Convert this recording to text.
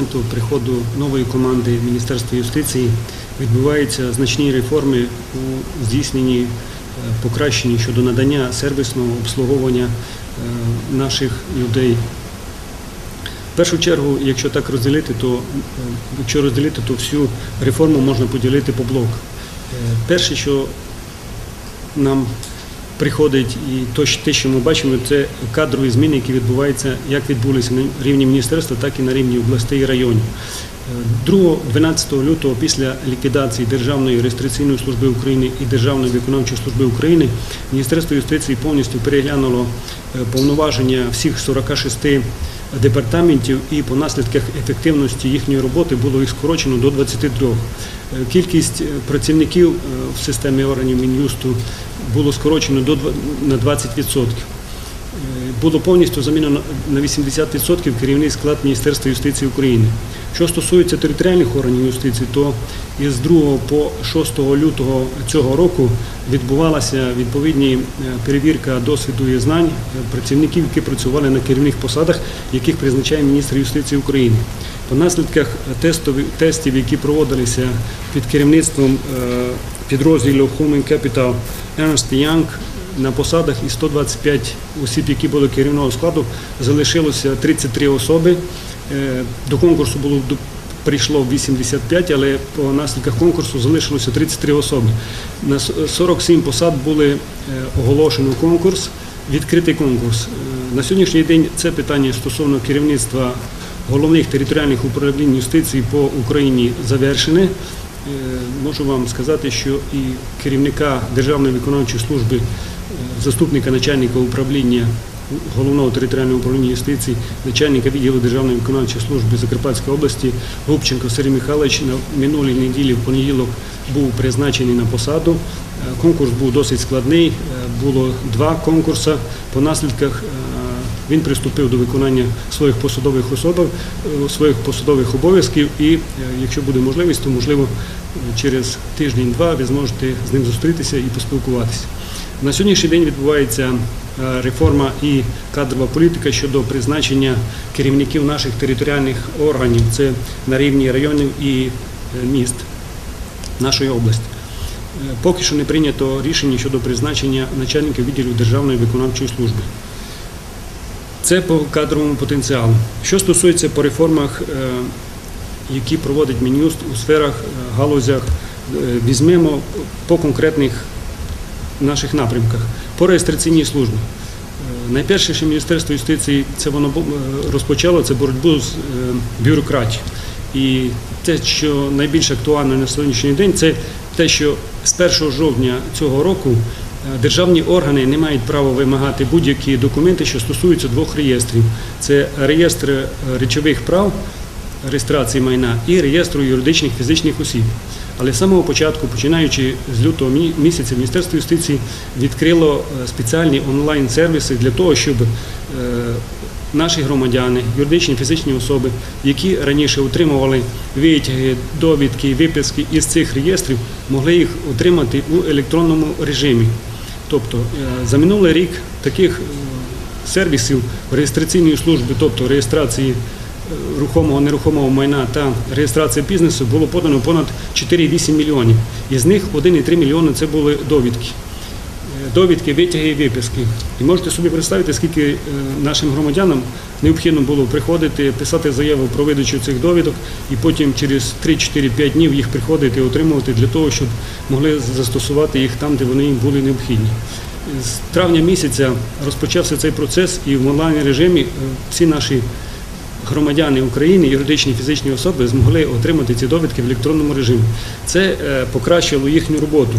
моменту приходу нової команди Міністерства юстиції відбуваються значні реформи у здійсненні е, покращенні щодо надання сервісного обслуговування е, наших людей. В першу чергу, якщо так розділити, то е, якщо розділити, то всю реформу можна поділити по блок. Перше, що нам приходить, і то, те, що ми бачимо, це кадрові зміни, які відбуваються, як відбулися на рівні міністерства, так і на рівні областей і районів. Е, 2-12 лютого після ліквідації Державної реєстраційної служби України і Державної виконавчої служби України Міністерство юстиції повністю переглянуло е, повноваження всіх 46 департаментів і по наслідках ефективності їхньої роботи було їх скорочено до 23. Е, Кількість е, працівників е, в системі органів Мін'юсту було скорочено до на 20%. Було повністю замінено на 80% керівний склад Міністерства юстиції України. Що стосується територіальних органів юстиції, то із 2 по 6 лютого цього року відбувалася відповідні е, перевірка досвіду і знань працівників, які працювали на керівних посадах, яких призначає міністр юстиції України. По наслідках тестів, які проводилися під керівництвом е, підрозділу Human Capital Ernst Young, на посадах із 125 осіб, які були керівного складу, залишилося 33 особи. Е, До конкурсу було прийшло 85, але по наслідках конкурсу залишилося 33 особи. На 47 посад були е, оголошено конкурс, відкритий конкурс. Е, На сьогоднішній день це питання стосовно керівництва головних територіальних управлінь юстиції по Україні завершене. Можу вам сказати, що і керівника Державної виконавчої служби, заступника начальника управління головного територіального управління юстиції, начальника відділу Державної виконавчої служби Закарпатської області Губченко Сергій Михайлович на минулій неділі в понеділок був призначений на посаду. Е, Конкурс був досить складний. е, Було два конкурси. По наслідках е, він приступив до виконання своїх посадових особів, своїх посадових обов'язків, і якщо буде можливість, то можливо через тиждень-два ви зможете з ним зустрітися і поспілкуватися. На сьогоднішній день відбувається е, реформа і кадрова політика щодо призначення керівників наших територіальних органів. Це на рівні районів і е, міст нашої області. Е, Поки що не прийнято рішення щодо призначення начальників відділів Державної виконавчої служби. Це по кадровому потенціалу. Що стосується по реформах, які проводить Мін'юст у сферах, галузях, візьмемо по конкретних наших напрямках. По реєстраційній службі. Е, Найперше, що Міністерство юстиції це воно е, розпочало, це боротьбу з е, бюрократією. І те, що найбільш актуально на сьогоднішній день, це те, що з 1 жовтня цього року державні органи не мають права вимагати будь-які документи, що стосуються двох реєстрів: це реєстр речових прав, реєстрації майна і реєстру юридичних фізичних осіб. Але з самого початку, починаючи з лютого місяця, Міністерство юстиції відкрило е, спеціальні онлайн-сервіси для того, щоб е, наші громадяни, юридичні фізичні особи, які раніше отримували витяги, довідки, виписки із цих реєстрів, могли їх отримати у електронному режимі. Тобто е, за минулий рік таких сервісів реєстраційної служби, тобто реєстрації рухомого нерухомого майна та реєстрація бізнесу було подано понад 4,8 мільйонів. Із них 1,3 мільйони це були довідки. Е, Довідки, витяги і виписки. І можете собі представити, скільки е, нашим громадянам необхідно було приходити, писати заяву про видачу цих довідок і потім через 3-4-5 днів їх приходити, отримувати для того, щоб могли застосувати їх там, де вони їм були необхідні. З травня місяця розпочався цей процес, і в онлайн режимі е, всі наші громадяни України, юридичні фізичні особи змогли отримати ці довідки в електронному режимі. Це е, покращило їхню роботу.